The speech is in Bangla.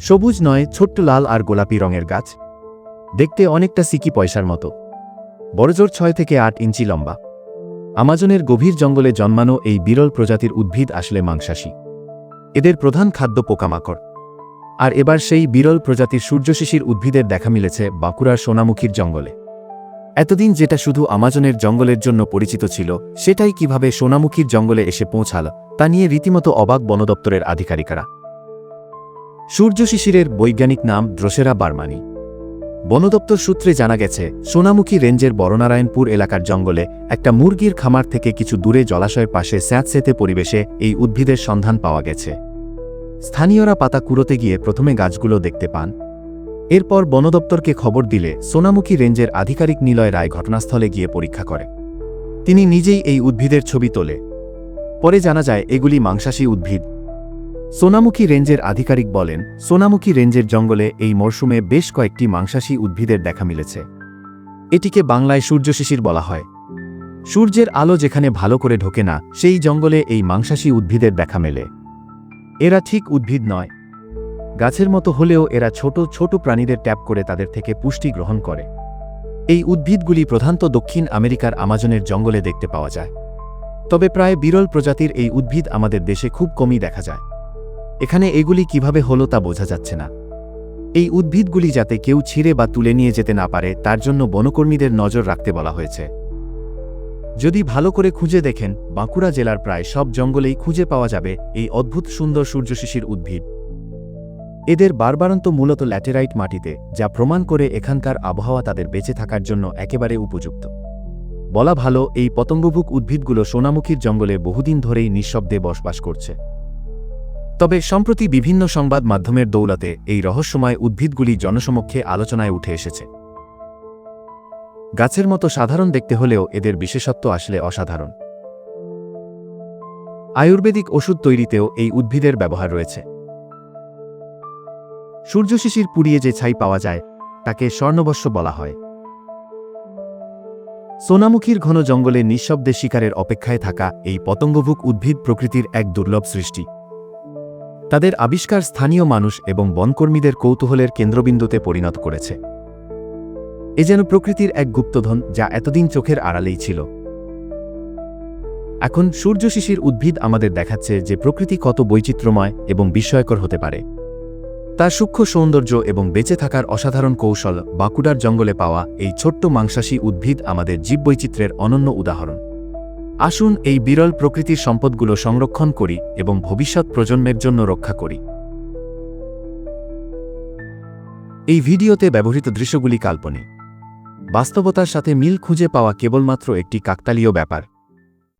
সবুজ নয়, ছোট্ট লাল আর গোলাপি রঙের গাছ। দেখতে অনেকটা সিকি পয়সার মতো। বড়জোর ছয় থেকে আট ইঞ্চি লম্বা। আমাজনের গভীর জঙ্গলে জন্মানো এই বিরল প্রজাতির উদ্ভিদ আসলে মাংসাশী। এদের প্রধান খাদ্য পোকামাকড়। আর এবার সেই বিরল প্রজাতির সূর্যশিশির উদ্ভিদের দেখা মিলেছে বাঁকুড়ার সোনামুখীর জঙ্গলে। এতদিন যেটা শুধু আমাজনের জঙ্গলের জন্য পরিচিত ছিল, সেটাই কীভাবে সোনামুখীর জঙ্গলে এসে পৌঁছাল, তা নিয়ে রীতিমতো অবাক বন দপ্তরের আধিকারিকরা। সূর্যশিশিরের বৈজ্ঞানিক নাম দ্রোসেরা বার্মানি। বন দপ্তর সূত্রে জানা গেছে, সোনামুখী রেঞ্জের বড়নারায়ণপুর এলাকার জঙ্গলে একটা মুরগির খামার থেকে কিছু দূরে জলাশয়ের পাশে স্যাঁতসেতে পরিবেশে এই উদ্ভিদের সন্ধান পাওয়া গেছে। স্থানীয়রা পাতা কুড়োতে গিয়ে প্রথমে গাছগুলো দেখতে পান। এরপর বন দপ্তরকে খবর দিলে সোনামুখী রেঞ্জের আধিকারিক নিলয় রায় ঘটনাস্থলে গিয়ে পরীক্ষা করে। তিনি নিজেই এই উদ্ভিদের ছবি তোলে। পরে জানা যায়, এগুলি মাংসাশী উদ্ভিদ। সোনামুখী রেঞ্জের আধিকারিক বলেন, সোনামুখী রেঞ্জের জঙ্গলে এই মরশুমে বেশ কয়েকটি মাংসাশী উদ্ভিদের দেখা মিলেছে। এটিকে বাংলায় সূর্যশিশির বলা হয়। সূর্যের আলো যেখানে ভালো করে ঢোকে না, সেই জঙ্গলে এই মাংসাশী উদ্ভিদের দেখা মেলে। এরা ঠিক উদ্ভিদ নয়। গাছের মতো হলেও এরা ছোট ছোট প্রাণীদের ট্যাপ করে তাদের থেকে পুষ্টি গ্রহণ করে। এই উদ্ভিদগুলি প্রধানত দক্ষিণ আমেরিকার আমাজনের জঙ্গলে দেখতে পাওয়া যায়। তবে প্রায় বিরল প্রজাতির এই উদ্ভিদ আমাদের দেশে খুব কমই দেখা যায়। এখানে এগুলি কীভাবে হলো তা বোঝা যাচ্ছে না। এই উদ্ভিদগুলি যাতে কেউ ছিঁড়ে বা তুলে নিয়ে যেতে না পারে, তার জন্য বনকর্মীদের নজর রাখতে বলা হয়েছে। যদি ভালো করে খুঁজে দেখেন, বাঁকুড়া জেলার প্রায় সব জঙ্গলেই খুঁজে পাওয়া যাবে এই অদ্ভুত সুন্দর সূর্যশিশির উদ্ভিদ। এদের বারবারন্ত মূলত ল্যাটেরাইট মাটিতে, যা প্রমাণ করে এখানকার আবহাওয়া তাদের বেঁচে থাকার জন্য একেবারে উপযুক্ত। বলা ভালো, এই পতঙ্গভুক উদ্ভিদগুলো সোনামুখীর জঙ্গলে বহুদিন ধরেই নিঃশব্দে বসবাস করছে। তবে সম্প্রতি বিভিন্ন সংবাদ মাধ্যমের দৌলতে এই রহস্যময় উদ্ভিদগুলি জনসমক্ষে আলোচনায় উঠে এসেছে। গাছের মতো সাধারণ দেখতে হলেও এদের বিশেষত্ব আসলে অসাধারণ। আয়ুর্বেদিক ওষুধ তৈরিতেও এই উদ্ভিদের ব্যবহার রয়েছে। সূর্যশিশির পুড়িয়ে যে ছাই পাওয়া যায়, তাকে স্বর্ণবস্য বলা হয়। সোনামুখীর ঘন জঙ্গলে নিঃশব্দে শিকারের অপেক্ষায় থাকা এই পতঙ্গভুক উদ্ভিদ প্রকৃতির এক দুর্লভ সৃষ্টি। তাদের আবিষ্কার স্থানীয় মানুষ এবং বনকর্মীদের কৌতূহলের কেন্দ্রবিন্দুতে পরিণত করেছে। এ যেন প্রকৃতির এক গুপ্তধন যা এতদিন চোখের আড়ালেই ছিল। এখন সূর্যশিশির উদ্ভিদ আমাদের দেখাচ্ছে যে প্রকৃতি কত বৈচিত্র্যময় এবং বিস্ময়কর হতে পারে। তার সূক্ষ্ম সৌন্দর্য এবং বেঁচে থাকার অসাধারণ কৌশল বাঁকুড়ার জঙ্গলে পাওয়া এই ছোট্ট মাংসাশী উদ্ভিদ আমাদের জীববৈচিত্র্যের অনন্য উদাহরণ। আসুন এই বিরল প্রকৃতির সম্পদগুলো সংরক্ষণ করি এবং ভবিষ্যৎ প্রজন্মের জন্য রক্ষা করি। এই ভিডিওতে ব্যবহৃত দৃশ্যগুলি কাল্পনিক। বাস্তবতার সাথে মিল খুঁজে পাওয়া কেবলমাত্র একটি কাকতালীয় ব্যাপার।